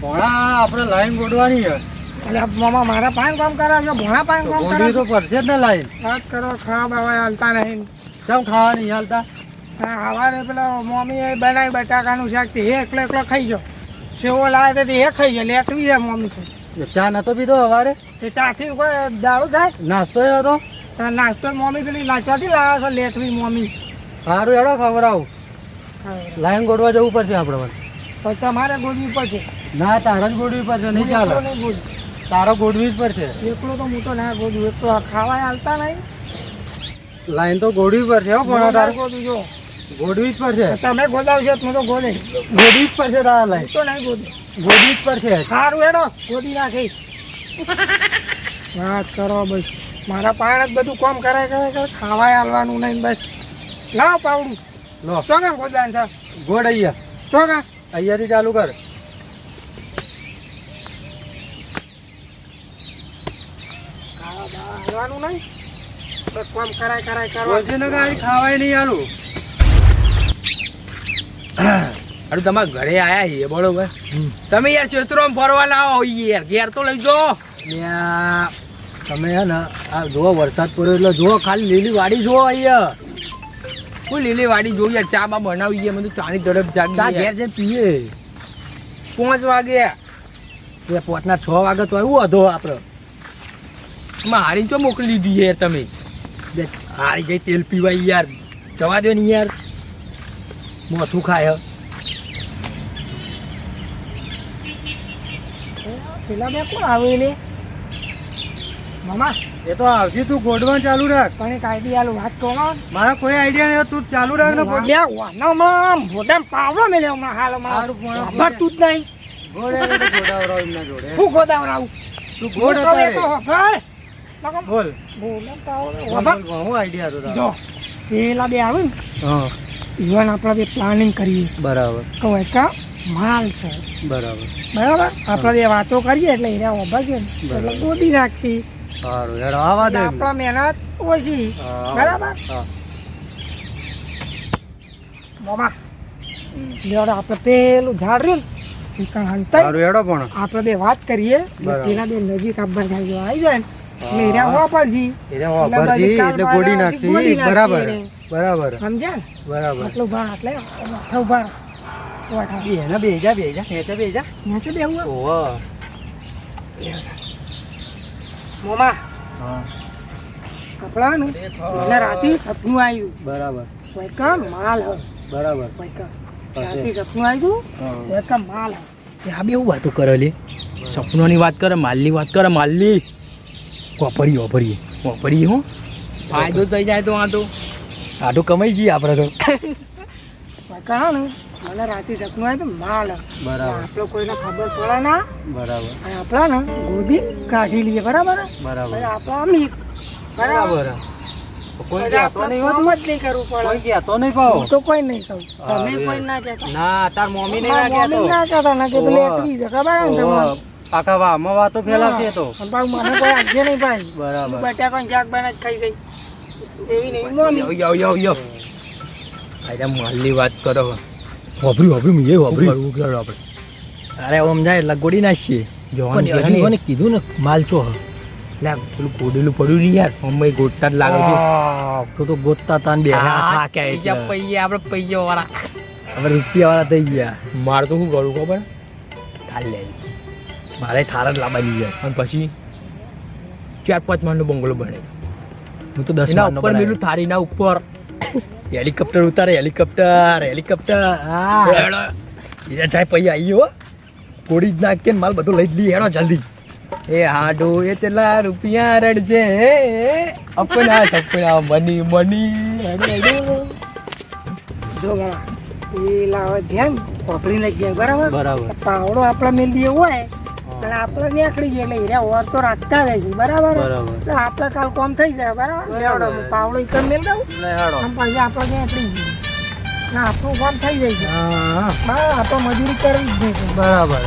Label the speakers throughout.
Speaker 1: ભોણા આપણે લાઈન ગોડવાની છે.
Speaker 2: એટલે મામા મારા પાન કામ કરે છે ભોણા
Speaker 1: પાંચ
Speaker 2: કામ કરે
Speaker 1: તો પડશે જ ને લાઈન.
Speaker 2: વાત કરો ખાવા બાવા હાલતા નહીં.
Speaker 1: કેમ ખાવા નહીં હાલતા?
Speaker 2: હા સવારે પેલા એ બનાવી બટાકાનું શાક તે એકલો એકલો ખાઈ ગયો. સેવો લાવે તે એ ખાઈ ગયો લેટવી છે મમ્મી
Speaker 1: ચા નતો પીધો સવારે?
Speaker 2: તે ચાથી કોઈ દારૂ થાય
Speaker 1: નાસ્તો એ હતો?
Speaker 2: નાસ્તો મમ્મી પેલી નાચવાથી લાવ્યા છો લેટવી મમ્મી.
Speaker 1: સારું એડો ખબર આવું લાઈન ગોડવા જવું પડશે આપણે પણ.
Speaker 2: તો તમારે ગોડવું પડશે.
Speaker 1: ના તારા જ ગોડવી પડશે નહીં ચાલે. તારો ગોડવી જ પડશે
Speaker 2: એકલો તો હું તો ના ગોડવું એકલો ખાવા હાલતા નહીં.
Speaker 1: લાઈન તો ગોડવી પડશે હો પણ તારે
Speaker 2: ગોડવી જો
Speaker 1: ગોડવી જ પડશે
Speaker 2: તમે ગોદાવશો તો હું તો ગોદે
Speaker 1: ગોડવી જ પડશે તારા
Speaker 2: હું
Speaker 1: લાઈન
Speaker 2: તો નહીં ગોદું
Speaker 1: ગોડવી જ પડશે
Speaker 2: સારું હેડો ગોદી નાખી. વાત કરો બસ. મારા પાણ જ બધું કોમ કરાય કરે કરે ખાવાય હાલવાનું નહીં બસ. લાવ પાવડું.
Speaker 1: લો.
Speaker 2: તો કેમ ગોદાન છે.
Speaker 1: ગોડ અહીંયા.
Speaker 2: તો કા
Speaker 1: અહીંયાથી ચાલુ કર.
Speaker 2: હાલવાનું નહીં. બસ કામ કરાય કરાય કરવા
Speaker 1: બોલશે ને કે ખાવાય નહીં આલું.
Speaker 3: અરે તમારા ઘરે આયા છીએ બરોબર. તમે યાર ક્ષેત્રોમાં ફરવા લાવો યાર ઘેર તો લઈ જો
Speaker 1: તમે હે ને આ જુઓ વરસાદ પડ્યો એટલે જુઓ ખાલી લીલી વાડી જુઓ અહીંયા.
Speaker 3: કોઈ લીલી વાડી જોઈ યાર ચા બા બનાવી ગયા બધું ચાની તરફ
Speaker 1: ચા ઘેર જઈને પીએ.
Speaker 3: પાંચ વાગે.
Speaker 1: એ પોતના છ વાગે તો એવું હતો આપણે
Speaker 3: મારી ચો મોકલી દીધી યાર તમે.
Speaker 1: બે હારી જઈ તેલ પીવાય યાર. જવા દો ને યાર. મોથું ખાય.
Speaker 2: પેલા બે કોણ આવે ને મામા?
Speaker 1: એ તો આવશે તું ગોડવાનું ચાલુ રાખ.
Speaker 2: પણ એક આઈડિયા આલું વાત કહો
Speaker 1: મારા કોઈ આઈડિયા નહીં તું ચાલુ રાખ ને ગોડ
Speaker 2: બે વાનામાં મોઢામાં પાવડો મેલ્યો હમણાં હાલ
Speaker 1: પણ
Speaker 2: હમણાં જ નહીં.
Speaker 1: તો ગોડાવરાવ એમના જોડે.
Speaker 2: હું ગોદાવરાવું
Speaker 1: તું ગોડ
Speaker 2: હું
Speaker 1: બોલ. હું આઈડિયા હતો
Speaker 2: જો પેલા બે આવે ને.
Speaker 1: હા.
Speaker 2: આપણે બે પ્લાનિંગ કરીએ.
Speaker 1: બરાબર.
Speaker 2: કહે કા માલ છે.
Speaker 1: બરાબર.
Speaker 2: બરાબર? આપણે બે વાતો કરીએ એટલે એના છે ને. ગોદી નાખશી.
Speaker 1: સારું હેડો આવા દે
Speaker 2: આપણા મહેનત ઓછી. બરાબર? મોમા આપણે પેલું ઝાડ રહ્યું ને એ આપણે બે વાત કરીએ. પેલા બે નજીક આપવા આવી જાય ને એટલે વાપરજી.
Speaker 1: એને વાપરજી એટલે ગોડી
Speaker 2: વાળા
Speaker 1: નાખશી
Speaker 2: ગોડી નાખશી
Speaker 1: બરાબર બરાબર
Speaker 2: સમજ્યા
Speaker 1: બરાબર.
Speaker 2: આટલું ભાર એટલે માથા ઊભા
Speaker 1: બેના બેજા બેજા નેચે બેજા.
Speaker 2: નેચે બેહું
Speaker 1: ઓહો.
Speaker 2: મોમા
Speaker 1: હા.
Speaker 2: કપડાનું? એટલે રાતે સપનું આવ્યું
Speaker 1: બરાબર.
Speaker 2: કોઈ માલ હ.
Speaker 1: બરાબર.
Speaker 2: કોઈ રાતે સપનું આવ્યું કોઈ માલ હ.
Speaker 3: આ બે એવું વાતો કરે લે. સપનોની વાત કરે માલની વાત કરે માલની. વાપરીએ વાપરીએ. વાપરીએ હું. ફાયદો થઈ જાય તો વાંધો. તો
Speaker 1: કમાઈ જઈએ આપણે તો.
Speaker 2: કામ મને રાતે સપનું આવ્યું તો માલ
Speaker 1: બરાબર.
Speaker 2: આપણે કોઈને ખબર પડે ના.
Speaker 1: બરાબર.
Speaker 2: અને આપણા ને ગોદી કાઢી લઈએ બરાબર?
Speaker 1: બરાબર.
Speaker 2: આપણા બરાબર?
Speaker 1: કોઈ નહીં
Speaker 2: કરવું
Speaker 1: કોઈ
Speaker 2: પડે
Speaker 1: કહેતો નહીં પાહો
Speaker 2: તો કોઈ નહીં કહું. તમે કોઈ ના કહેતા.
Speaker 1: ના તાર મમ્મી નહીં ના
Speaker 2: મમ્મી ના કહેતા ના છે. ખબર તમને
Speaker 1: ઓહો. વા વાહમાં વાતો ફેલાવતી તો.
Speaker 2: પણ પાછું મને કોઈ આજે નહીં ભાઈ.
Speaker 1: બરાબર.
Speaker 2: બટા કોણ જાગ બને ખાઈ ગઈ એવી નહીં મમ્મી
Speaker 3: યો યો યો યો આયા માલની વાત કરો. હોભરી હોભરી મેં હોભરી કરવું કે આપણે?
Speaker 1: અરે ઓમ જાય એટલે ગોડી નાખીએ.
Speaker 3: જોવાની ને.
Speaker 1: મને કીધું ને માલચો હ.
Speaker 3: લે પેલું કોડેલું પડ્યું નહીં યાર. મમ્મી ગોટતા જ લાગે છે.
Speaker 1: તો તો ગોતતા તાન બે
Speaker 3: પૈયા આપણે પૈયા વાળા
Speaker 1: હવે રૂપિયા વાળા થઈ ગયા.
Speaker 3: મારે તો શું કરું ખબર? કાલ લે.
Speaker 1: મારે થાર જ લાવવાની છે.
Speaker 3: અને પછી ચાર પાંચ માળનો બંગલો બને.
Speaker 1: હું તો દસ ના
Speaker 3: ઉપર મેલું થારીના ઉપર.
Speaker 1: હેલિકોપ્ટર ઉતારે હેલિકોપ્ટર હેલિકોપ્ટર. હા. એ જાય પૈયા આવી હો. કોડી જ નાખ કે માલ બધું લઈ જ લઈએ. હેડો જલ્દી.
Speaker 3: એ હાડો એ તેલા રૂપિયા રડજે અપના સપના મની મની.
Speaker 2: જો પેલા જેમ પકડી લઈ જાય બરાબર?
Speaker 1: બરાબર.
Speaker 2: પાવડો આપણા મેલ દીએ હોય. અને આપણે નીકળી જઈએ એટલે હીરા ઓર તો રાખતા રહે છે બરાબર? એટલે આપણે કાલ કોમ થઈ જાય બરાબર? લેવડો હું પાવડો એક મેલ દઉં?
Speaker 1: લે
Speaker 2: પછી આપણે નીકળી જઈએ ના આપણું કામ થઈ જાય છે.
Speaker 1: હા.
Speaker 2: આપણે મજૂરી કરવી જ નહીં
Speaker 1: બરાબર.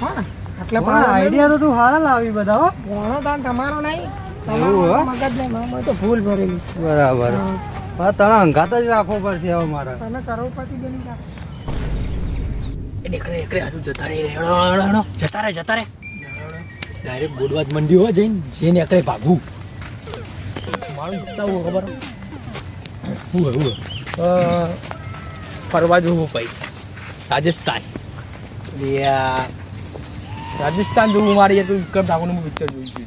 Speaker 2: હા એટલે
Speaker 1: પણ આઈડિયા તો તું હારા લાવી બધા હો.
Speaker 2: ભણો તાન તમારો નહીં. મગજ તો ભૂલ ભરેલી
Speaker 1: બરાબર.
Speaker 2: હા.
Speaker 1: તને અંગાત જ રાખવો પડશે હવે મારે.
Speaker 2: તમે કરોડપતિ બની
Speaker 1: નીકળે નીકળે હજુ જતા રહી હેડો જતા રહે જતા રહે. ડાયરેક્ટ ગોડવા મંડી હોય જઈને. જે નીકળે ભાગવું. મારું જતા હોય ખબર હું. હું
Speaker 3: ફરવા જવું ભાઈ. રાજસ્થાન. રાજસ્થાન જોવું મારે યાર વિક્રમ ઠાકોરનું પિક્ચર જોયું છે.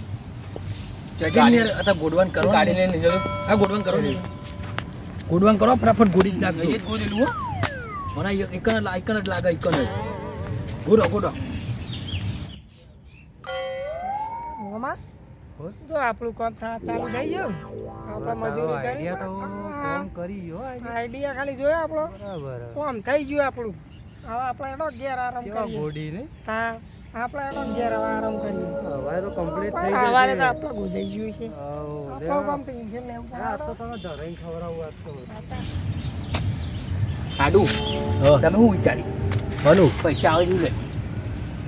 Speaker 1: જજે યાર અત્યારે ગોડવાન કરો
Speaker 3: ગાડી લઈને
Speaker 1: હા ગોડવાન કરો ગોડવાન કરો ફટાફટ ગોડી નાખજો.
Speaker 3: હો.
Speaker 1: મને એકન જ એકન જ લાગે એકન જ ગોડો ગોડો
Speaker 2: જો આપણું કામ થા- ચાલુ થઈ ગયું. આપણે મજૂરી કરી. આઈડિયા ખાલી જોયો આપણો? કામ થઈ ગયું આપણું. હવે આપણે એનો ઘેર આરામ કરીએ. હા આપણે એનો હવે આરામ કરીએ. પણ સવારે તો આપણે ગુજાઈ ગયું છે. આપણું કામ ટેન્શન લેવું. પડે.
Speaker 3: આડું
Speaker 1: હા
Speaker 3: તમે શું વિચારી
Speaker 1: ભલું
Speaker 3: પૈસા આવે શું લે?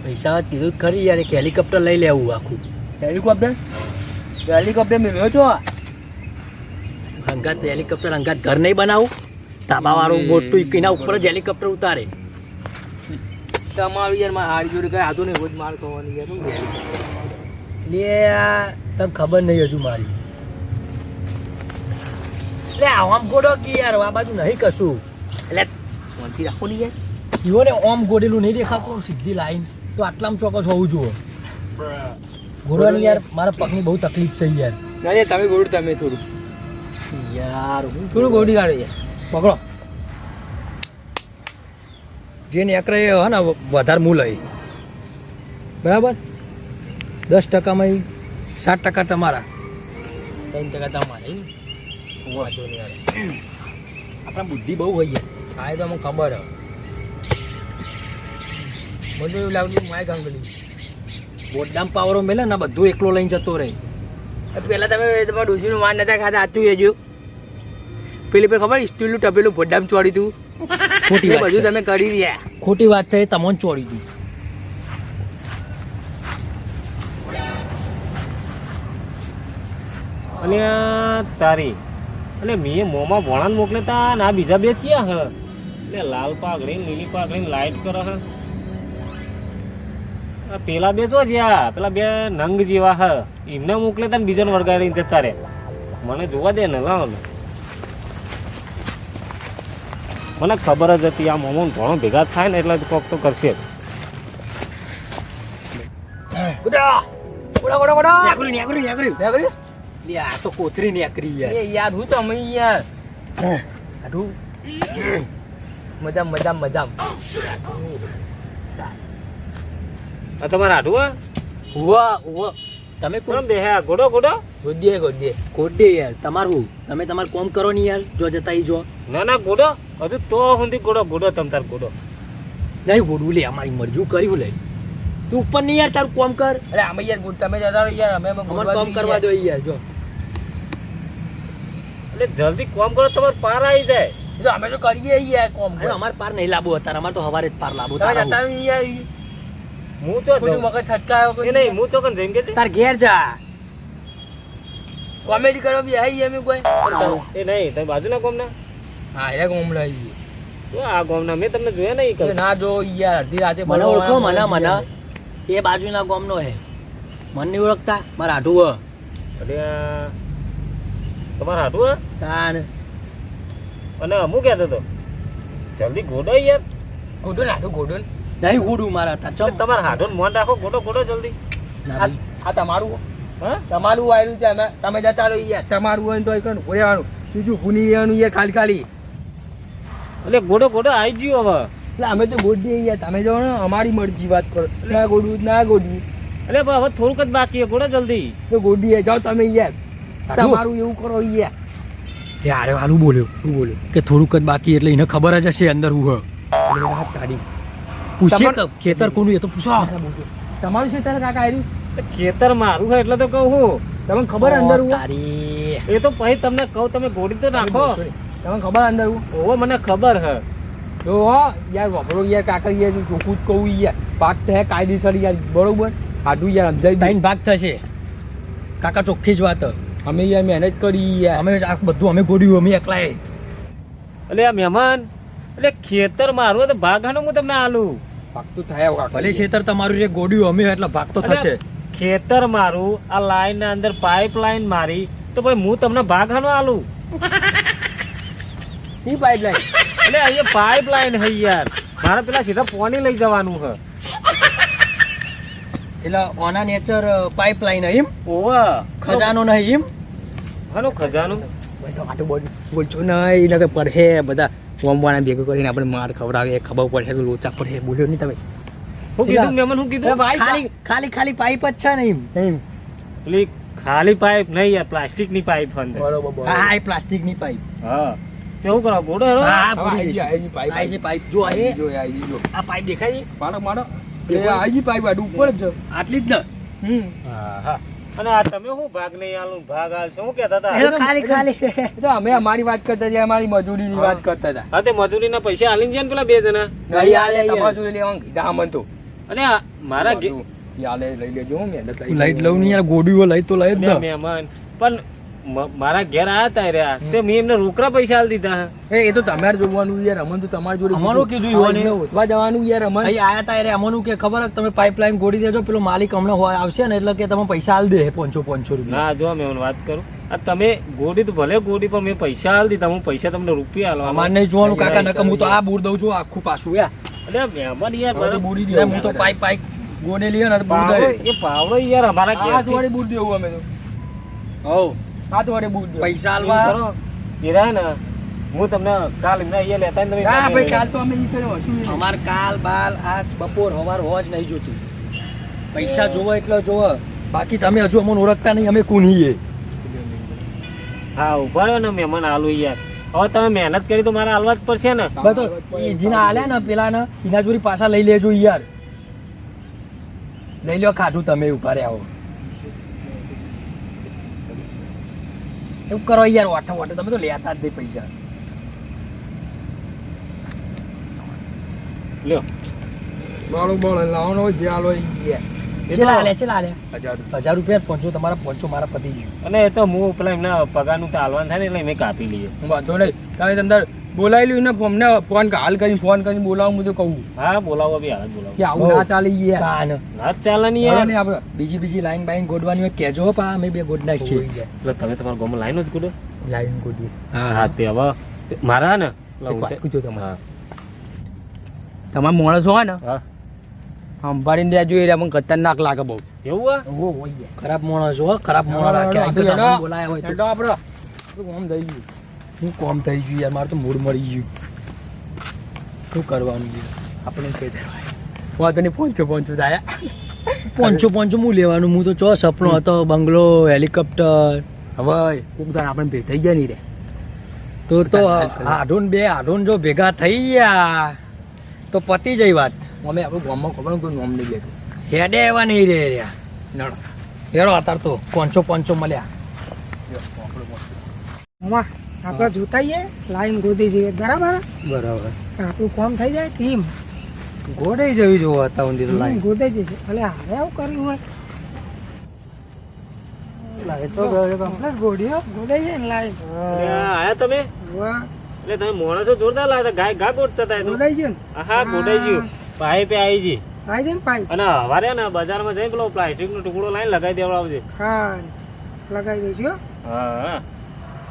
Speaker 1: પૈસા કીધું ખરી યાર એક હેલિકોપ્ટર લઈ લેવું આખું.
Speaker 3: હેલિકોપ્ટર? હેલિકોપ્ટર મેળવ્યો છો
Speaker 1: અંગાત હેલિકોપ્ટર અંગાત ઘર નહીં બનાવું? ધાબા વાળું મોટું પીના ઉપર જ હેલિકોપ્ટર ઉતારે.
Speaker 3: તમારું યાર મારા હાડી જોડે કઈ આતું નહીં રોજ માર થવાની યાર
Speaker 1: લે તને ખબર નહીં હજુ મારી. એટલે આમ ગોડો કે યાર આ બાજુ નહીં કશું.
Speaker 3: એટલે ફોનથી રાખો નહીં યાર.
Speaker 1: જુઓ ને ઓમ ગોડેલું નહીં દેખાતું સીધી લાઈન. તો આટલામાં ચોક્કસ હોવું જુઓ. ગોડવાની યાર મારા પગની બહુ તકલીફ છે યાર.
Speaker 3: ના યાર તમે ગોડું તમે થોડું.
Speaker 1: યાર હું
Speaker 3: થોડું ગોડી કાઢો યાર.
Speaker 1: પકડો. જે નેકરે હે ને વધારે મૂલ હોય. બરાબર? દસ ટકામાં સાત ટકા તમારા.
Speaker 3: ત્રણ ટકા તમારા
Speaker 1: વાંધો નહીં આપણા બુદ્ધિ બહુ હોય યાર
Speaker 3: હા એ તો મને ખબર હ. મને એવું લાગ્યું માય ગાંગલી
Speaker 1: બોડડામ પાવરો મેલે ને બધું એકલો લઈને જતો રહે.
Speaker 3: પેલા તમે તમારા ડોસીનું માન નતા ખાતા આતું એજો પેલી પર ખબર સ્ટીલનું ટપેલું ભોડામ ચોડી તું.
Speaker 1: ખોટી
Speaker 3: બધું તમે કરી રહ્યા.
Speaker 1: ખોટી વાત છે એ તમને ચોડી દીધું
Speaker 4: અને તારી એટલે મેં મોંમાં વણાન મોકલે તા ના બીજા બે છીએ હ. એટલે લાલ પાઘડી ને લીલી પાઘડી ને લાઈટ કરો હ. પેલા બે જો જ્યાં પેલા બે નંગ જેવા હ. એમને મોકલે તા ને બીજાને વળગાડીને જતા રે મને જોવા દે ને લાવ ને મને ખબર જ હતી આ મોમો ઘણો ભેગા થાય ને એટલે જ કોક તો કરશે.
Speaker 1: તો કોતરી નેકરી યાર.
Speaker 3: એ યાર હું તમે યાર. આઠું મજામ મજામ મજામ.
Speaker 4: આ તમારા હા?
Speaker 1: હુવા ઉવા તમે કોણ?
Speaker 4: બે હા? ગોડો ગોડો?
Speaker 3: ગોડીએ ગોડીએ.
Speaker 1: ગોડીએ યાર તમારું તમે તમાર કોમ કરો ને યાર જો જતા ઈ જો.
Speaker 4: ના ના ગોડો. હજુ તો સુધી ગોડો ગોડો તમ તાર ગોડો.
Speaker 1: નહીં ગોડું લે અમારી મરજુ કર્યું લે તું ઉપર નહીં યાર તારું કોમ કર.
Speaker 3: અરે અમે યાર ગોડ- તમે જતા રહો યાર અમે
Speaker 1: અમાર કોમ કરવા. દો યાર જો.
Speaker 4: એટલે જલ્દી કોમ કરો તમારે પાર આવી જાય.
Speaker 3: જો અમે તો કરીએ યાર કોમ
Speaker 1: અમારે પાર નહીં લાવવું અત્યારે અમાર તો હવારે જ પાર
Speaker 3: તમે
Speaker 1: તારા
Speaker 3: જતા
Speaker 1: હું.
Speaker 3: યાર
Speaker 4: હું તો
Speaker 3: મગજ છટકાયો
Speaker 4: કે નહીં હું ચોકન જઈને કે
Speaker 1: તાર ઘેર જા.
Speaker 3: કોમેડી કરો બી આવી એમ કોઈ?
Speaker 4: એ નહીં તમે બાજુના ગામના?
Speaker 3: હા એ કોમ લઈ
Speaker 4: તો આ ગામના? મેં તમને જોયા નહીં કે
Speaker 3: ના જો યાર અડધી રાતે
Speaker 1: મને ઓળખો મને મને. એ બાજુના ગામનો હે. મને નહીં ઓળખતા મારા આઢું હ
Speaker 4: અરે તમારા હા
Speaker 1: તાન.
Speaker 4: અને અમુક કહેતો હતો જલ્દી ગોડો યાર.
Speaker 3: ગોડો નાઠું ગોડો
Speaker 1: નહીં ગોડું મારા હતા
Speaker 4: ચમ. તમારા હાડો મોન રાખો ગોડો ગોડો જલ્દી.
Speaker 3: આ તમારું
Speaker 4: હા.
Speaker 3: તમારું આવ્યું છે અમે તમે જતા રહો યાર. તમારું હોય તો એકણ રહેવાનું બીજું ભૂની રહેવાનું યાર ખાલી ખાલી.
Speaker 4: એટલે ગોડો ગોડો આવી ગયો હવે.
Speaker 3: એટલે અમે તો ગોડી યાર. તમે જો ને અમારી મરજી વાત કરો. ના ગોડું ના ગોડું.
Speaker 4: એટલે હવે થોડુંક જ બાકી ગોડો જલ્દી.
Speaker 3: તો ગોડીએ જાઓ તમે યાર. તમારું એવું કરો યાર.
Speaker 1: ત્યારે હાલું બોલ્યો. શું બોલ્યો? કે થોડુંક જ બાકી એટલે એને ખબર જ હશે અંદર હું હ.
Speaker 3: એટલે કાઢી.
Speaker 1: પૂછીએ ખેતર કોનું એ તો પૂછો.
Speaker 3: તમારું શું તારે કાકા આવ્યું
Speaker 4: ખેતર મારું છે એટલે તો કહું હું.
Speaker 3: તમને ખબર અંદર હું
Speaker 4: એ તો પછી તમને કહું તમે ગોળી તો નાખો.
Speaker 3: તમને ખબર અંદર હું?
Speaker 4: ઓવો મને ખબર હે.
Speaker 3: જો હો યાર વાપરો યાર કાકા યાર ચોખ્ખું જ કહું યાર. પાક થાય કાયદેસર યાર બરોબર? આટલું યાર સમજાવી
Speaker 1: ભાગ થશે. કાકા ચોખ્ખી જ વાત.
Speaker 3: અમે યાર મહેનત કરી યાર.
Speaker 1: અમે આ બધું અમે ગોડ્યું અમે એકલાએ.
Speaker 4: એટલે આ મહેમાન એટલે ખેતર મારું તો ભાગાનું હું તમને આલું.
Speaker 3: ભાગ તો થાય
Speaker 1: ભલે ખેતર તમારું જે ગોડ્યું અમે એટલે ભાગ તો થશે.
Speaker 4: ખેતર મારું આ લાઈન ના અંદર પાઇપ લાઈન મારી તો ભાઈ હું તમને ભાગ આલું. આલું
Speaker 3: પાઇપ લાઈન
Speaker 4: એટલે અહીંયા પાઇપ લાઈન હે યાર. મારે પેલા સીધા પોની લઈ જવાનું હ.
Speaker 1: એટલે ઓના નેચર પાઇપલાઇન એમ?
Speaker 4: ઓવા.
Speaker 1: ખજાનો નહીં એમ?
Speaker 4: હાનો ખજાનો?
Speaker 3: આટલું બોલ બોલજો નહીં એને કઈ પડે બધા વમવાના ભેગું કરીને આપણે માર ખવડાવે ખબર પડશે તો લોચા પડે બોલ્યો નહીં તમે.
Speaker 4: હું કીધું મેમન હું કીધું?
Speaker 1: ખાલી ખાલી ખાલી પાઇપ જ છે ને એમ એમ.
Speaker 4: પેલી ખાલી પાઇપ નહીં યાર પ્લાસ્ટિકની પાઇપ અંદર.
Speaker 3: બરોબર
Speaker 1: હા એ પ્લાસ્ટિકની પાઇપ.
Speaker 4: હા. કેવું કરો? ગોડો હેડો?
Speaker 1: હા પૂરી
Speaker 3: પાઇપ
Speaker 1: આ પાઇપ. જો આ
Speaker 3: જો આઈ જો
Speaker 1: આ પાઇપ દેખાય
Speaker 3: મારો મારો. એ આઈ પાઇપ આડું ઉપર જ
Speaker 1: આટલી જ ને.
Speaker 3: હમ.
Speaker 4: હા હા. અને આ તમે શું ભાગ નહીં આલું? ભાગ આલ શું કહેતા હતા?
Speaker 1: ખાલી ખાલી.
Speaker 3: તો અમે અમારી વાત કરતા હતા અમારી મજૂરીની વાત કરતા હતા.
Speaker 4: હા તે મજૂરીના પૈસા આલીને જાય ને પેલા બે જણા?
Speaker 3: નહીં આલે મજૂરી લેવાનું. કીધા અમને તો.
Speaker 4: અને મારા
Speaker 3: લઈ લેજો હું મહેનત
Speaker 1: લાઈટ લઉં નહીં યાર ગોડીઓ લઈ તો લઈ જ.
Speaker 4: મહેમાન. પણ મારા ઘેર આયા તા રહ્યા તે મેં એમને રોકડા પૈસા આલ દીધા
Speaker 3: એ એ તો તમારે જોવાનું યાર. અમન તો તમારી જોડે
Speaker 1: અમારું કીધું.
Speaker 3: હા,
Speaker 1: ઈવોને.
Speaker 3: ઓછવા જવાનું યાર અમન.
Speaker 1: અહીં આયા તા રે. અમનું કે ખબર જ તમે પાઇપલાઇન ગોડી દેજો. પેલો માલિક હમણાં હોય આવશે ને એટલે કે તમે પૈસા આલ દે પોંચો પોંચો રૂપિયા.
Speaker 4: ના જો મેં વાત કરું. આ તમે ગોડી તો ભલે ગોડી પણ મેં પૈસા આલ દીધા. હું પૈસા તમને રૂપિયા આલવા
Speaker 1: અમારે નહીં જોવાનું કાકા નકમ હું તો આ બૂર દઉં છું આખું પાછું યાર
Speaker 4: અરે મહેમાન યાર
Speaker 1: એટલે
Speaker 3: દેવું
Speaker 1: હું તો પાઇપ પાઇપ ગોડે હે ને બૂર
Speaker 4: પાવડો
Speaker 1: દે
Speaker 4: એ પાવડો યાર અમારા
Speaker 3: આ જોડી બુડ દેવું અમે તો.
Speaker 1: હવ.
Speaker 3: આ તો વાળી બુડ
Speaker 1: પૈસા આલવા?
Speaker 4: કરો. ને હું તમને કાલ એમને અહીંયા લેતા ને તમે
Speaker 3: હા ભાઈ કાલ તો અમે ઈ કર્યો શું
Speaker 1: અમાર કાલ બાલ આજ બપોર હવાર હોજ નહીં જોતું. પૈસા જોવો એટલે જોવો. બાકી તમે હજુ અમને ઓળખતા નહીં અમે કુનીએ
Speaker 4: હા ઊભા રહ્યો ને મહેમાન આલુ યાર. હવે તમે મહેનત કરી તો મારે હાલવા જ પડશે ને.
Speaker 1: બધો જેના આલ્યા ને પેલા ને એના જોડી પાછા લઈ લેજો યાર. લઈ લો ખાધું તમે ઊભા રહ્યા હો. એવું કરો યાર વાટો વાટો તમે તો લેતા જ નહીં પૈસા
Speaker 4: લ્યો
Speaker 3: બાળો બાળો લાવવાનો હોય જે આલો ગયા.
Speaker 4: એ તો-
Speaker 1: ચેલા આલ્યા
Speaker 3: હજાર રૂપિયા.
Speaker 1: પહોંચો તમારા પહોંચો મારા પતિ ગયું
Speaker 4: અને એ તો હું પેલા એમના પગારનું તો થાય ને એટલે મેં કાપી લઈએ.
Speaker 3: વાંધો નહીં. તમે અંદર બોલાયેલું ને અમને ફોન હાલ કરીને ફોન કરીને બોલાવું હું તો કહું.
Speaker 4: હા બોલાવો બી હાલ બોલાવો.
Speaker 3: કે આવું ના ચાલે યાર.
Speaker 4: ના ચાલે નહીં યાર.
Speaker 1: આપણે બીજી બીજી લાઈન બાઈન ગોડવાની કહેજો પા અમે બે ગોડ નાખીએ.
Speaker 4: એટલે તમે તમારા ગામમાં લાઈન જ ગોડો?
Speaker 3: લાઈન ગોડીએ.
Speaker 4: હા તે હવે મારા ને? હા.
Speaker 3: તમારા માણસ હોય ને
Speaker 4: હા.
Speaker 3: સંભાળીને રહ્યા જોઈએ રહ્યા મને ખતરનાક લાગે બહુ.
Speaker 4: એવું
Speaker 3: હોય?
Speaker 1: ખરાબ માણસ હો ખરાબ માણસ. રાખ્યા આ તો બોલાયા હોય તો.
Speaker 3: આપણે શું કામ થઈ ગયું?
Speaker 1: શું કોમ થઈ ગયું યાર? મારું તો મૂડ મરી ગયું. શું કરવાનું છે આપણે કઈ દેવાય
Speaker 3: વાંધો નહીં પહોંચો પહોંચો થાય
Speaker 1: પોંચો પોંચો હું લેવાનું? હું તો ચો સપનો હતો બંગલો હેલિકોપ્ટર.
Speaker 3: હવે કોક તાર આપણે ભેટાઈ ગયા નહીં રે.
Speaker 1: તો તો આઢોન બે આઢોન જો ભેગા થઈ ગયા તો પતી જઈ વાત.
Speaker 3: અમે આપણે ગામમાં ખબર કોઈ નોમ નહીં લેતું.
Speaker 1: હેડે એવા નહીં રે રહ્યા
Speaker 3: નળ
Speaker 1: હેરો અત્યારે તો પાંચો પાંચો મળ્યા.
Speaker 2: આપણે જોતાઈએ લાઈન ગોદી જઈએ બરાબર?
Speaker 1: બરાબર.
Speaker 2: આપણું કોમ થઈ જાય ટીમ.
Speaker 1: ગોડાઈ જવી જોવા હતા ઊંધી તો લાઈન.
Speaker 2: ગોદાઈ જશે એટલે હવે આવું કર્યું હોય. જાય લાઈન.
Speaker 4: આયા તમે? એટલે તમે મોણસો જોરદાર લાગતા ગાય ગા ગોડતા હતા ગોડાઈ તો.
Speaker 2: જાય
Speaker 4: હા ગોડાઈ ગયું. પાઇપે આવી જી.
Speaker 2: આવી જાય ને પાઇપ
Speaker 4: અને હવારે ને બજારમાં જઈને પેલો પ્લાસ્ટિક નો ટુકડો લાઈને લગાવી દેવડાવજે.
Speaker 2: હા લગાવી દેજો હા.
Speaker 4: હા.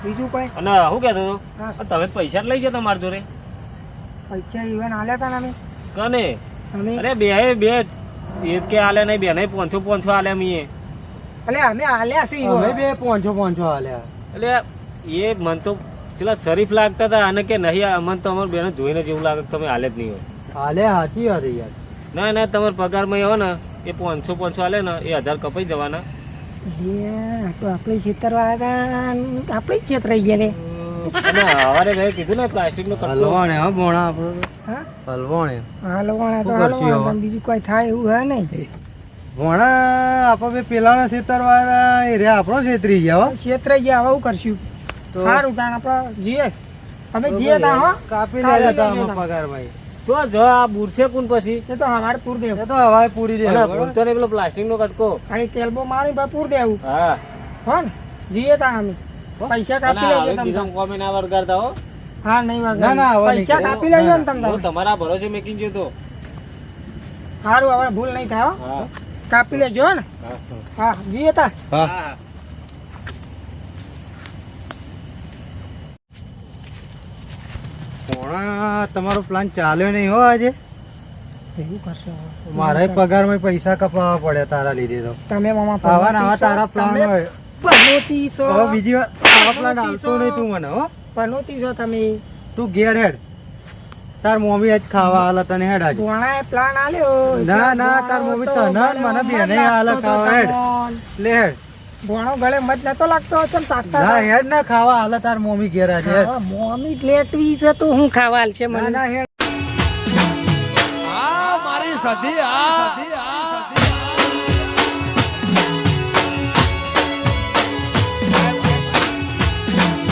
Speaker 2: બીજું કઈ?
Speaker 4: અને શું કહેતો હતો? તમે પૈસા જ લઈ ગયા તમારા જોડે.
Speaker 2: પૈસા ઇવન આલ્યા તા ને અમે.
Speaker 4: કને? અરે બે બે. એ કે આલે નહીં બે નહીં પોંચો પોંચો આલે મીએ
Speaker 2: એટલે અમે આલ્યા છે અમે
Speaker 1: બે પોંચો પોંચો હાલ્યા
Speaker 4: એટલે એ મન તો પેલા શરીફ લાગતા હતા અને કે નહીં આ મન તો અમારું બેને જોઈને જેવું લાગે તમે હાલે જ નહીં હોય.
Speaker 1: હાલ્યા હાચી વાત યાર.
Speaker 4: ના ના તમારા પગારમાં એવો ને એ પાંચસો પાંચસો આલે ને એ હજાર કપાઈ જવાના.
Speaker 2: આપણે ખેતરવાળા આપણે છેતરાઈ ગયા રે
Speaker 4: હવારે મેં કીધું ને પ્લાસ્ટિક નો કટલો
Speaker 1: હા ભોણા આપણો
Speaker 2: હા?
Speaker 1: હલવાણે.
Speaker 2: તો
Speaker 1: શું
Speaker 2: હાલો
Speaker 1: કરશું
Speaker 2: વાળા
Speaker 1: હવે?
Speaker 2: પણ બીજું કોઈ થાય એવું હે નહીં.
Speaker 1: ભોણા આપણે પેલાના ખેતર એ રહ્યા આપણો છેતરી ગયા
Speaker 2: છેતરાઈ ગયા હવે શું કરશું?
Speaker 1: તો
Speaker 2: સારું કારણ આપણે જઈએ અમે જઈએ તા હો.
Speaker 1: કાપી
Speaker 2: કાપી
Speaker 1: લેતા
Speaker 2: લેજો
Speaker 1: અમે
Speaker 2: ના.
Speaker 1: પગાર ભાઈ.
Speaker 4: જો જો આ બુરશે કુન પછી?
Speaker 2: એ તો અમારે પૂર દેવું.
Speaker 1: એ તો હવાય પૂરી દેવું
Speaker 4: અને નહીં પેલો પ્લાસ્ટિક નો કટકો
Speaker 2: અહીં કેલબો મારી પાસે પૂર દેવું.
Speaker 4: હા.
Speaker 2: હો જીએ તા અમે. પૈસા કાપી લેજો તમે
Speaker 4: બીજા કોમે ના વળગાડતા હો.
Speaker 2: હા નહીં વાંધો
Speaker 1: ના, ના,
Speaker 2: પૈસા કાપી લેજો ને તમે
Speaker 4: હું તમારા ભરોસે મેકીને તો
Speaker 2: સારું હવે ભૂલ નહીં થાય હો.
Speaker 4: હા.
Speaker 2: કાપી લેજો ને
Speaker 4: હા
Speaker 2: જીએ તા.
Speaker 4: હા.
Speaker 5: પોણા તમારો પ્લાન ચાલ્યો નહીં હો આજે?
Speaker 2: એવું કરશો?
Speaker 5: મારા પગારમાં પૈસા કપાવવા પડ્યા તારા લીધે તો.
Speaker 2: તમે મામા
Speaker 5: આવા આવા તારા પ્લાન હોય.
Speaker 2: પનોતી છો
Speaker 5: બીજી વાર આવા પ્લાન આવતો નહીં તું મને હો.
Speaker 2: પનોતી છો તમે.
Speaker 5: તું ઘેર હેડ. તાર મોમી આજ ખાવા આલા તને હેડ આજે.
Speaker 2: ભોણાએ પ્લાન આલ્યો?
Speaker 5: ના, ના, તાર મોમી તને મને બેને આલા ખાવા હેડ. લે હેડ.
Speaker 2: ભોણો ગળે મત નતો લાગતો ચમ સાકતા
Speaker 5: ના હેડ ના ખાવા હાલ તાર મોમી ઘેરા છે
Speaker 2: મોમી લેટવી છે તો હું ખાવાલ છે મને.
Speaker 5: ના હેડ.
Speaker 3: આ મારી સધી આ